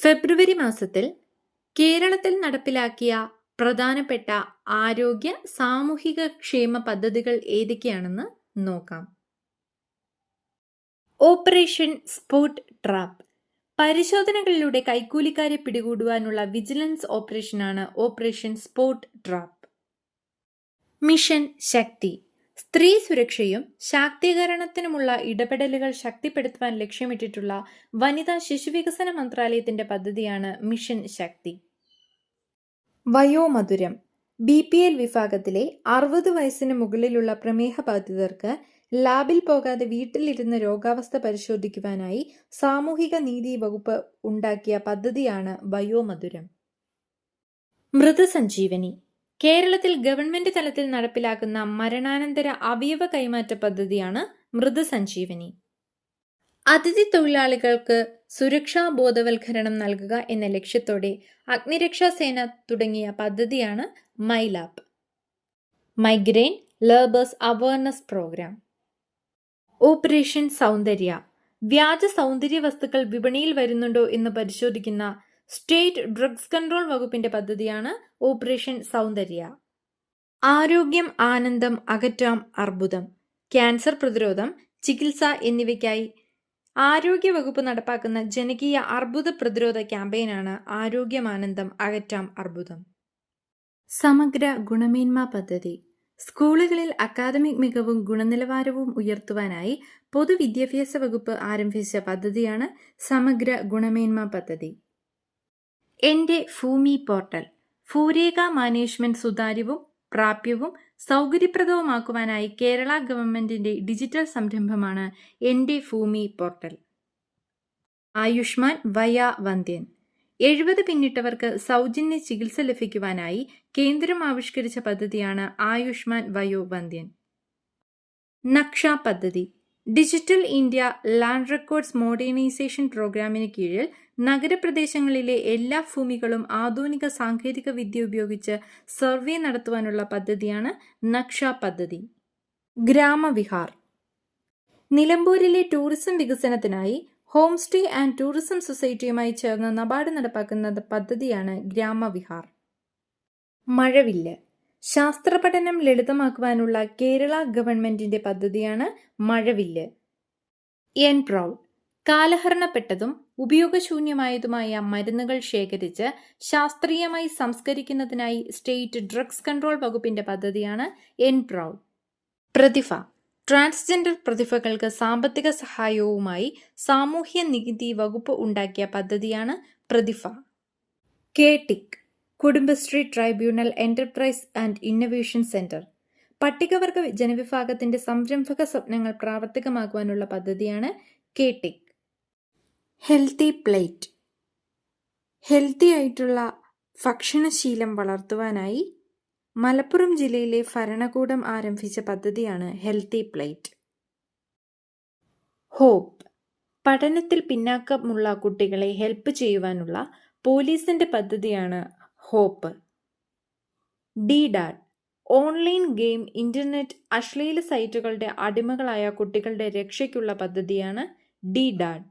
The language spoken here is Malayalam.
ഫെബ്രുവരി മാസത്തിൽ കേരളത്തിൽ നടപ്പിലാക്കിയ പ്രധാനപ്പെട്ട ആരോഗ്യ സാമൂഹിക ക്ഷേമ പദ്ധതികൾ ഏതൊക്കെയാണെന്ന് നോക്കാം. Operation spot trap. പരിശോധനകളിലൂടെ കൈക്കൂലിക്കാരെ പിടികൂടുവാനുള്ള vigilance ഓപ്പറേഷനാണ് operation spot trap. Mission Shakti. സ്ത്രീ സുരക്ഷയും ശാക്തീകരണത്തിനുമുള്ള ഇടപെടലുകൾ ശക്തിപ്പെടുത്തുവാൻ ലക്ഷ്യമിട്ടിട്ടുള്ള വനിതാ ശിശുവികസന മന്ത്രാലയത്തിന്റെ പദ്ധതിയാണ് mission Shakti. Vayomadhuram. B P L വിഭാഗത്തിലെ അറുപത് വയസ്സിന് മുകളിലുള്ള പ്രമേഹ ബാധിതർക്ക് ലാബിൽ പോകാതെ വീട്ടിലിരുന്ന് രോഗാവസ്ഥ പരിശോധിക്കുവാനായി സാമൂഹിക നീതി വകുപ്പ് ഉണ്ടാക്കിയ പദ്ധതിയാണ് വയോമധുരം. മൃതസഞ്ജീവനി. കേരളത്തിൽ ഗവൺമെന്റ് തലത്തിൽ നടപ്പിലാക്കുന്ന മരണാനന്തര അവയവ കൈമാറ്റ പദ്ധതിയാണ് മൃതസഞ്ജീവനി. അതിഥി തൊഴിലാളികൾക്ക് സുരക്ഷാ ബോധവൽക്കരണം നൽകുക എന്ന ലക്ഷ്യത്തോടെ അഗ്നിരക്ഷാ സേന തുടങ്ങിയ പദ്ധതിയാണ് മൈലാപ്പ്. Migrant labours awareness programme. Operation Saundarya. വ്യാജ സൗന്ദര്യ വസ്തുക്കൾ വിപണിയിൽ വരുന്നുണ്ടോ എന്ന് പരിശോധിക്കുന്ന സ്റ്റേറ്റ് ഡ്രഗ്സ് കൺട്രോൾ വകുപ്പിന്റെ പദ്ധതിയാണ് ഓപ്പറേഷൻ സൗന്ദര്യ. ആരോഗ്യം ആനന്ദം അകറ്റാം അർബുദം ക്യാൻസർ പ്രതിരോധം ചികിത്സ എന്നിവയ്ക്കായി ആരോഗ്യ വകുപ്പ് നടപ്പാക്കുന്ന ജനകീയ അർബുദ പ്രതിരോധ ക്യാമ്പയിനാണ് ആരോഗ്യമാനന്ദം അകറ്റാം അർബുദം. സമഗ്ര ഗുണമേന്മ പദ്ധതി. സ്കൂളുകളിൽ അക്കാദമിക് മികവും ഗുണനിലവാരവും ഉയർത്തുവാനായി പൊതുവിദ്യാഭ്യാസ വകുപ്പ് ആരംഭിച്ച പദ്ധതിയാണ് സമഗ്ര ഗുണമേന്മ പദ്ധതി. എന്റെ ഭൂമി പോർട്ടൽ. ഭൂരേഖ മാനേജ്മെന്റ് സുതാര്യവും പ്രാപ്യവും സൗകര്യപ്രദവുമാക്കുവാനായി കേരള ഗവൺമെന്റിന്റെ ഡിജിറ്റൽ സംരംഭമാണ് എന്റെ ഭൂമി പോർട്ടൽ. ആയുഷ്മാൻ വയ വന്ദ്യൻ എഴുപത് പിന്നിട്ടവർക്ക് സൗജന്യ ചികിത്സ ലഭിക്കുവാനായി കേന്ദ്രം ആവിഷ്കരിച്ച പദ്ധതിയാണ് ആയുഷ്മാൻ വയോ വന്ദ്യൻ നക്ഷ പദ്ധതി. Digital India land records modernisation പ്രോഗ്രാമിന് കീഴിൽ നഗരപ്രദേശങ്ങളിലെ എല്ലാ ഭൂമികളും ആധുനിക സാങ്കേതിക വിദ്യ ഉപയോഗിച്ച് സർവേ നടത്തുവാനുള്ള പദ്ധതിയാണ് നക്ഷ പദ്ധതി. ഗ്രാമവിഹാർ. നിലമ്പൂരിലെ ടൂറിസം വികസനത്തിനായി ഹോം സ്റ്റേ ആൻഡ് ടൂറിസം സൊസൈറ്റിയുമായി ചേർന്ന് നബാർഡ് നടപ്പാക്കുന്ന പദ്ധതിയാണ് ഗ്രാമവിഹാർ. മഴവില്ല്. ശാസ്ത്രപഠനം ലളിതമാക്കുവാനുള്ള കേരള ഗവൺമെന്റിന്റെ പദ്ധതിയാണ് മഴവില്ല്. എൻ. പ്രൗഡ്. കാലഹരണപ്പെട്ടതും ഉപയോഗശൂന്യമായതുമായ മരുന്നുകൾ ശേഖരിച്ച് ശാസ്ത്രീയമായി സംസ്കരിക്കുന്നതിനായി സ്റ്റേറ്റ് ഡ്രഗ്സ് കൺട്രോൾ വകുപ്പിന്റെ പദ്ധതിയാണ് എൻ. പ്രൗഡ്. പ്രതിഭ. ട്രാൻസ്ജെൻഡർ പ്രതിഭകൾക്ക് സാമ്പത്തിക സഹായവുമായി സാമൂഹ്യ നികുതി വകുപ്പ് ഉണ്ടാക്കിയ പദ്ധതിയാണ് Prathibha. കേട്ടിക് Kudumbashree tribunal enterprise and innovation centre. പട്ടികവർഗ ജനവിഭാഗത്തിന്റെ സംരംഭക സ്വപ്നങ്ങൾ പ്രാവർത്തികമാക്കുവാനുള്ള പദ്ധതിയാണ് കേട്ടിക് ഹെൽത്തി പ്ലേറ്റ്. ഹെൽത്തി ആയിട്ടുള്ള ഭക്ഷണശീലം വളർത്തുവാനായി മലപ്പുറം ജില്ലയിലെ ഭരണകൂടം ആരംഭിച്ച പദ്ധതിയാണ് ഹെൽത്തി പ്ലേറ്റ്. ഹോപ്പ്. പഠനത്തിൽ പിന്നാക്കമുള്ള കുട്ടികളെ ഹെൽപ്പ് ചെയ്യുവാനുള്ള പോലീസിന്റെ പദ്ധതിയാണ് hope. D dad online game internet അശ്ലീല സൈറ്റുകളുടെ അടിമകളായ കുട്ടികളുടെ രക്ഷയ്ക്കുള്ള പദ്ധതിയാണ് ഡി ഡാഡ്.